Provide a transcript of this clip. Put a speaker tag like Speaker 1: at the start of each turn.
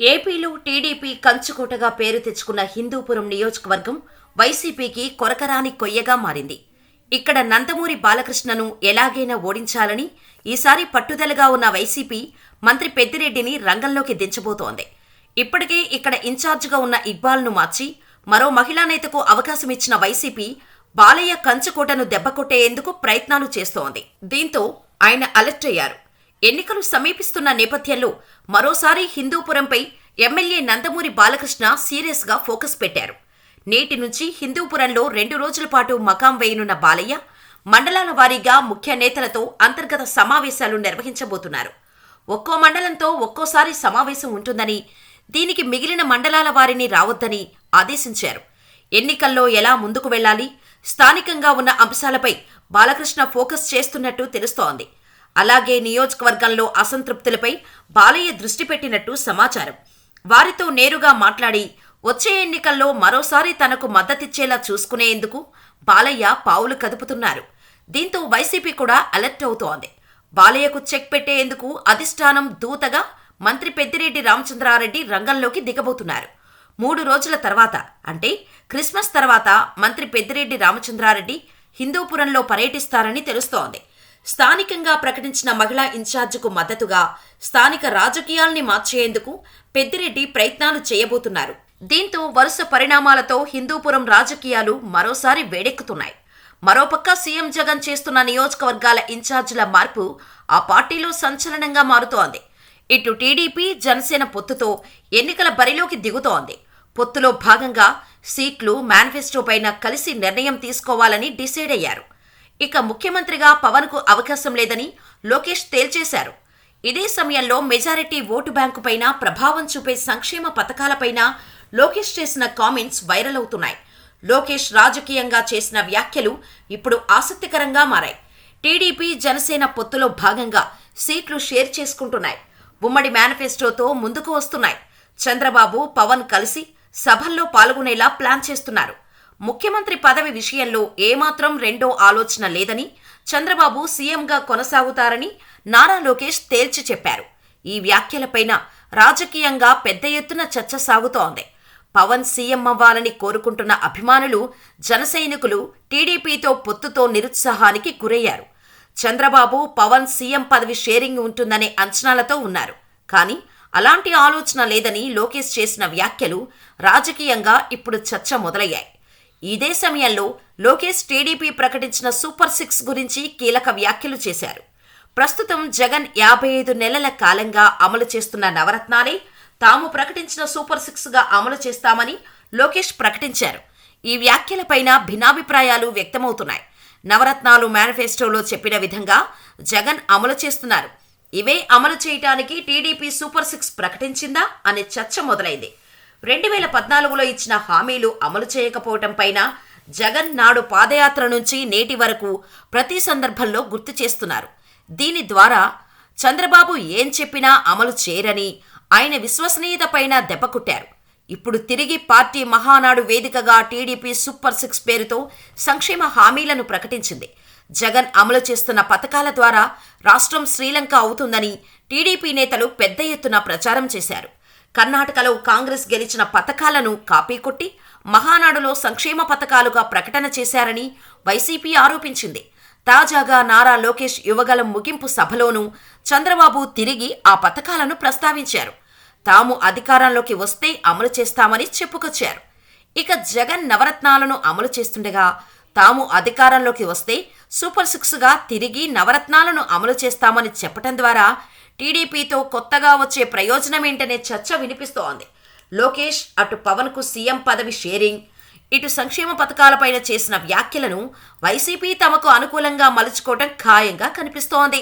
Speaker 1: ఏపీలో టీడీపీ కంచుకోటగా పేరు తెచ్చుకున్న హిందూపురం నియోజకవర్గం వైసీపీకి కొరకరాని కొయ్యగా మారింది. ఇక్కడ నందమూరి బాలకృష్ణను ఎలాగైనా ఓడించాలని ఈసారి పట్టుదలగా ఉన్న వైసీపీ మంత్రి పెద్దిరెడ్డిని రంగంలోకి దించబోతోంది. ఇప్పటికే ఇక్కడ ఇన్ఛార్జిగా ఉన్న ఇక్బాల్ను మార్చి మరో మహిళా నేతకు అవకాశం ఇచ్చిన వైసీపీ బాలయ్య కంచుకోటను దెబ్బకొట్టేందుకు ప్రయత్నాలు చేస్తోంది. దీంతో ఆయన అలర్ట్ అయ్యారు. ఎన్నికలు సమీపిస్తున్న నేపథ్యంలో మరోసారి హిందూపురంపై ఎమ్మెల్యే నందమూరి బాలకృష్ణ సీరియస్గా ఫోకస్ పెట్టారు. నేటి నుంచి హిందూపురంలో రెండు రోజుల పాటు మకాం వేయనున్న బాలయ్య మండలాల వారీగా ముఖ్య నేతలతో అంతర్గత సమావేశాలు నిర్వహించబోతున్నారు. ఒక్కో మండలంతో ఒక్కోసారి సమావేశం ఉంటుందని దీనికి మిగిలిన మండలాల వారిని రావద్దని ఆదేశించారు. ఎన్నికల్లో ఎలా ముందుకు వెళ్ళాలి స్థానికంగా ఉన్న అంశాలపై బాలకృష్ణ ఫోకస్ చేస్తున్నట్టు తెలుస్తోంది. అలాగే నియోజకవర్గంలో అసంతృప్తులపై బాలయ్య దృష్టి పెట్టినట్టు సమాచారం. వారితో నేరుగా మాట్లాడి వచ్చే ఎన్నికల్లో మరోసారి తనకు మద్దతిచ్చేలా చూసుకునేందుకు బాలయ్య పావులు కదుపుతున్నారు. దీంతో వైసీపీ కూడా అలర్ట్ అవుతోంది. బాలయ్యకు చెక్ పెట్టేందుకు అధిష్టానం దూతగా మంత్రి పెద్దిరెడ్డి రామచంద్రారెడ్డి రంగంలోకి దిగబోతున్నారు. మూడు రోజుల తర్వాత అంటే క్రిస్మస్ తర్వాత మంత్రి పెద్దిరెడ్డి రామచంద్రారెడ్డి హిందూపురంలో పర్యటిస్తారని తెలుస్తోంది. స్థానికంగా ప్రకటించిన మహిళా ఇన్ఛార్జికు మద్దతుగా స్థానిక రాజకీయాల్ని మార్చేందుకు పెద్దిరెడ్డి ప్రయత్నాలు చేయబోతున్నారు. దీంతో వరుస పరిణామాలతో హిందూపురం రాజకీయాలు మరోసారి వేడెక్కుతున్నాయి. మరోపక్క సీఎం జగన్ చేస్తున్న నియోజకవర్గాల ఇన్ఛార్జీల మార్పు ఆ పార్టీలో సంచలనంగా మారుతోంది. ఇటు టీడీపీ జనసేన పొత్తుతో ఎన్నికల బరిలోకి దిగుతోంది. పొత్తులో భాగంగా సీట్లు మేనిఫెస్టో పైన కలిసి నిర్ణయం తీసుకోవాలని డిసైడ్ అయ్యారు. ఇక ముఖ్యమంత్రిగా పవన్కు అవకాశం లేదని లోకేష్ తేల్చేశారు. ఇదే సమయంలో మెజారిటీ ఓటు బ్యాంకు పైన ప్రభావం చూపే సంక్షేమ పథకాలపైన లోకేష్ చేసిన కామెంట్స్ వైరల్ అవుతున్నాయి. లోకేష్ రాజకీయంగా చేసిన వ్యాఖ్యలు ఇప్పుడు ఆసక్తికరంగా మారాయి. టీడీపీ జనసేన పొత్తులో భాగంగా సీట్లు షేర్ చేసుకుంటున్నాయి. ఉమ్మడి మేనిఫెస్టోతో ముందుకు వస్తున్నాయి. చంద్రబాబు పవన్ కలిసి సభల్లో పాల్గొనేలా ప్లాన్ చేస్తున్నారు. ముఖ్యమంత్రి పదవి విషయంలో ఏమాత్రం రెండో ఆలోచన లేదని చంద్రబాబు సీఎంగా కొనసాగుతారని నారా లోకేష్ తేల్చి చెప్పారు. ఈ వ్యాఖ్యలపైన రాజకీయంగా పెద్ద ఎత్తున చర్చ సాగుతోంది. పవన్ సీఎం అవ్వాలని కోరుకుంటున్న అభిమానులు జనసైనికులు టీడీపీతో పొత్తుతో నిరుత్సాహానికి గురయ్యారు. చంద్రబాబు పవన్ సీఎం పదవి షేరింగ్ ఉంటుందనే అంచనాలతో ఉన్నారు. కానీ అలాంటి ఆలోచన లేదని లోకేష్ చేసిన వ్యాఖ్యలు రాజకీయంగా ఇప్పుడు చర్చ మొదలయ్యాయి. ఇదే సమయంలో లోకేష్ టీడీపీ ప్రకటించిన సూపర్ సిక్స్ గురించి కీలక వ్యాఖ్యలు చేశారు. ప్రస్తుతం జగన్ యాభై ఐదు నెలల కాలంగా అమలు చేస్తున్న నవరత్నాలే తాము ప్రకటించిన సూపర్ సిక్స్గా అమలు చేస్తామని లోకేష్ ప్రకటించారు. ఈ వ్యాఖ్యలపైన భిన్నాభిప్రాయాలు వ్యక్తమవుతున్నాయి. నవరత్నాలు మేనిఫెస్టోలో చెప్పిన విధంగా జగన్ అమలు చేస్తున్నారు. ఇవే అమలు చేయటానికి టీడీపీ సూపర్ సిక్స్ ప్రకటించిందా అనే చర్చ మొదలైంది. రెండు వేల పద్నాలుగులో ఇచ్చిన హామీలు అమలు చేయకపోవటం పైన జగన్ నాడు పాదయాత్ర నుంచి నేటి వరకు ప్రతి సందర్భంలో గుర్తు చేస్తున్నారు. దీని ద్వారా చంద్రబాబు ఏం చెప్పినా అమలు చేయరని ఆయన విశ్వసనీయత పైన దెబ్బకొట్టారు ఇప్పుడు తిరిగి పార్టీ మహానాడు వేదికగా టీడీపీ సూపర్ సిక్స్ పేరుతో సంక్షేమ హామీలను ప్రకటించింది. జగన్ అమలు చేస్తున్న పథకాల ద్వారా రాష్ట్రం శ్రీలంక అవుతుందని టీడీపీ నేతలు పెద్ద ఎత్తున ప్రచారం చేశారు. కర్ణాటకలో కాంగ్రెస్ గెలిచిన పథకాలను కాపీ కొట్టి మహానాడులో సంక్షేమ పథకాలుగా ప్రకటన చేశారని వైసీపీ ఆరోపించింది. తాజాగా నారా లోకేష్ యువగలం ముగింపు సభలోనూ చంద్రబాబు తిరిగి ఆ పథకాలను ప్రస్తావించారు. తాము అధికారంలోకి వస్తే అమలు చేస్తామని చెప్పుకొచ్చారు. ఇక జగన్ నవరత్నాలను అమలు చేస్తుండగా తాము అధికారంలోకి వస్తే సూపర్ సిక్స్గా తిరిగి నవరత్నాలను అమలు చేస్తామని చెప్పటం ద్వారా టీడీపీతో కొత్తగా వచ్చే ప్రయోజనం ఏంటనే చర్చ వినిపిస్తోంది. లోకేష్ అటు పవన్కు సీఎం పదవి షేరింగ్. ఇటు సంక్షేమ పథకాలపైన చేసిన వ్యాఖ్యలను వైసీపీ తమకు అనుకూలంగా మలుచుకోవడం ఖాయంగా కనిపిస్తోంది.